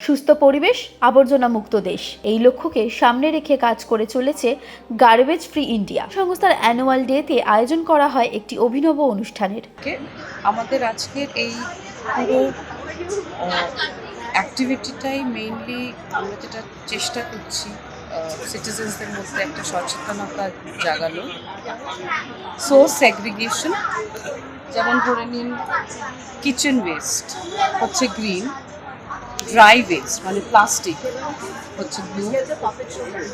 সুস্থ পরিবেশ আবর্জনা মুক্ত দেশ। এই লক্ষ্যকে সামনে রেখে কাজ করে চলেছে গার্বেজ ফ্রি ইন্ডিয়া সংস্থার অ্যানুয়াল ডেতে আয়োজন করা হয় একটি অভিনব অনুষ্ঠানের। আমাদের আজকের এই পুরো অ্যাক্টিভিটিটাই মেইনলি আমরা যেটা চেষ্টা করছি সিটিজেন্সদের মধ্যে একটা সচেতনতা জাগানো। সোর্স সেগ্রিগেশন যেমন ধরে নিন কিচেন ওয়েস্ট হচ্ছে গ্রিন ড্রাই ওয়েস্ট মানে প্লাস্টিক, হচ্ছে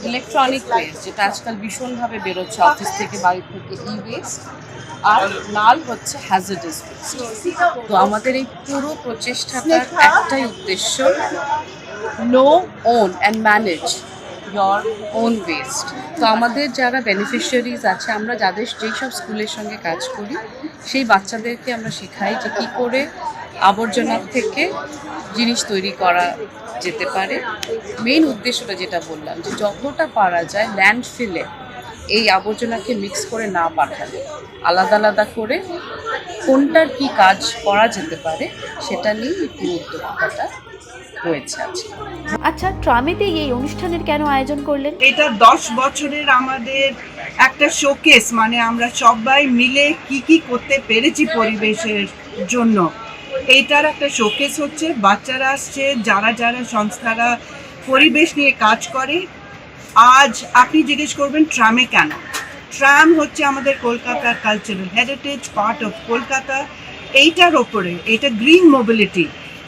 ইলেকট্রনিক ওয়েস্ট যেটা আজকাল ভীষণভাবে বেরোচ্ছে অফিস থেকে বাড়ি থেকে ই ওয়েস্ট আর লাল হচ্ছে হ্যাজার্ডাস তো আমাদের এই পুরো প্রচেষ্টাটার একটাই উদ্দেশ্য know own and manage your own waste তো আমাদের যারা বেনিফিশিয়ারিজ আছে, আমরা যাদের যেই সব স্কুলের সঙ্গে কাজ করি, সেই বাচ্চাদেরকে আমরা শেখাই যে কী করে আবর্জনার থেকে জিনিস তৈরি করা যেতে পারে। মেইন উদ্দেশ্যটা যেটা বললাম যে যতটা পারা যায় ল্যান্ডফিলে এই আবর্জনাকে মিক্স করে না পাঠালে আলাদা আলাদা করে কোনটার কি কাজ করা যেতে পারে সেটা নিয়ে পুরো উদ্যোক্তাটা হয়েছে আজকে। আচ্ছা ট্রামেতে এই অনুষ্ঠানের কেন আয়োজন করলেন? এটা দশ বছরের আমাদের একটা শোকেস মানে আমরা সবাই মিলে কি কি করতে পেরেছি পরিবেশের জন্য। এইটার একটা শোকেস হচ্ছে। বাচ্চারা আসছে, যারা যারা সংস্থারা পরিবেশ নিয়ে কাজ করে, আজ আপনি জিজ্ঞেস করবেন ট্রামে কেন? ট্রাম হচ্ছে আমাদের কলকাতার cultural heritage part of Kolkata. এইটার ওপরে এটা গ্রিন মোবিলিটি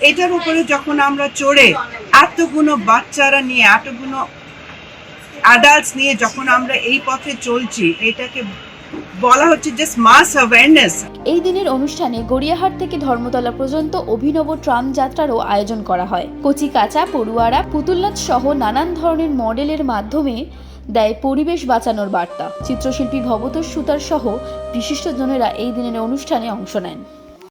এটার উপরে যখন আমরা চড়ে, এতগুলো বাচ্চারা নিয়ে, এতগুলো অ্যাডাল্টস নিয়ে যখন আমরা এই পথে চলছি এটাকে বলা হচ্ছে যে মাস অ্যাওয়ারনেস এই দিনের অনুষ্ঠানে গড়িয়াহাট থেকে ধর্মতলা পর্যন্ত অভিনব ট্রাম যাত্রারও আয়োজন করা হয়। কচি কাঁচা পড়ুয়ারা, পুতুলনাথ সহ নানান ধরনের মডেলের মাধ্যমে দেয় পরিবেশ বাঁচানোর বার্তা। চিত্রশিল্পী ভবতোষ সুতার সহ বিশিষ্টজনেরা এই দিনের অনুষ্ঠানে অংশ নেন।